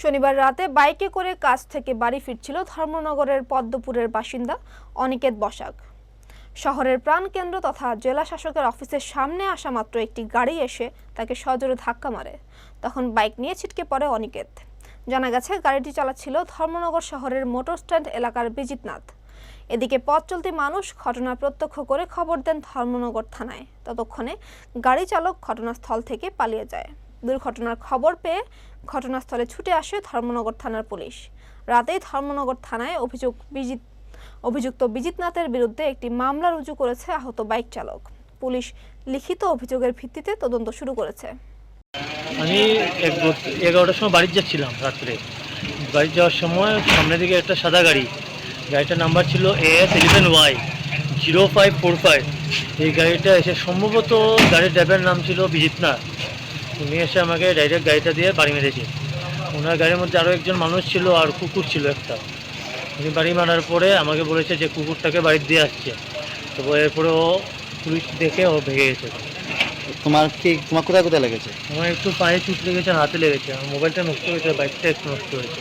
শনিবার রাতে বাইকে করে কাজ থেকে বাড়ি ফিরছিল ধর্মনগরের পদ্মপুরের বাসিন্দা অনিকেত বসাক। শহরের প্রাণকেন্দ্র তথা জেলা শাসকের অফিসের সামনে আসা মাত্র একটি গাড়ি এসে তাকে সজোরে ধাক্কা মারে। তখন বাইক নিয়ে ছিটকে পড়ে অনিকেত। জানা গেছে, গাড়িটি চালাচ্ছিল ধর্মনগর শহরের মোটর স্ট্যান্ড এলাকার বিজিতনাথ। এদিকে পথ চলতি মানুষ ঘটনা প্রত্যক্ষ করে খবর দেন ধর্মনগর থানায়। ততক্ষণে গাড়ি চালক ঘটনাস্থল থেকে পালিয়ে যায়। দুর্ঘটনার খবর পেয়ে ঘটনাস্থলে ছুটে আসে ধর্মনগর থানার পুলিশ। রাতেই ধর্মনগর থানায় অভিযোগ বিজিত অভিযুক্ত বিজিতনাথের বিরুদ্ধে একটি মামলা রুজু করেছে আহত বাইক চালক। পুলিশ লিখিত অভিযোগের ভিত্তিতে তদন্ত শুরু করেছে। আমি এগারোটার সময় বাড়ি যাচ্ছিলাম রাত্রে। বাড়ি যাওয়ার সময় সামনে দিকে একটা সাদা গাড়ি। গাড়িটার নাম্বার ছিল S eleven Y zero five four five এই গাড়িটা এসে সম্ভবত গাড়ির ড্রাইভারের নাম ছিল বিজিতনাথ উনি এসে আমাকে ডাইরেক্ট গাড়িটা দিয়ে বাড়ি মেরেছে। ওনার গাড়ির মধ্যে আরও একজন মানুষ ছিল আর কুকুর ছিল একটা। উনি বাড়ি মারার পরে আমাকে বলেছে যে কুকুরটাকে বাড়ি দিয়ে আসছে। তো এরপরে ও পুলিশ দেখে ও ভেঙে গেছে। তোমার কি তোমার কোথায় কোথায় লেগেছে? আমার একটু পায়ে চুট লেগেছে হাতে লেগেছে। আমার মোবাইলটা নষ্ট হয়েছে বাইকটা একটু নষ্ট হয়েছে।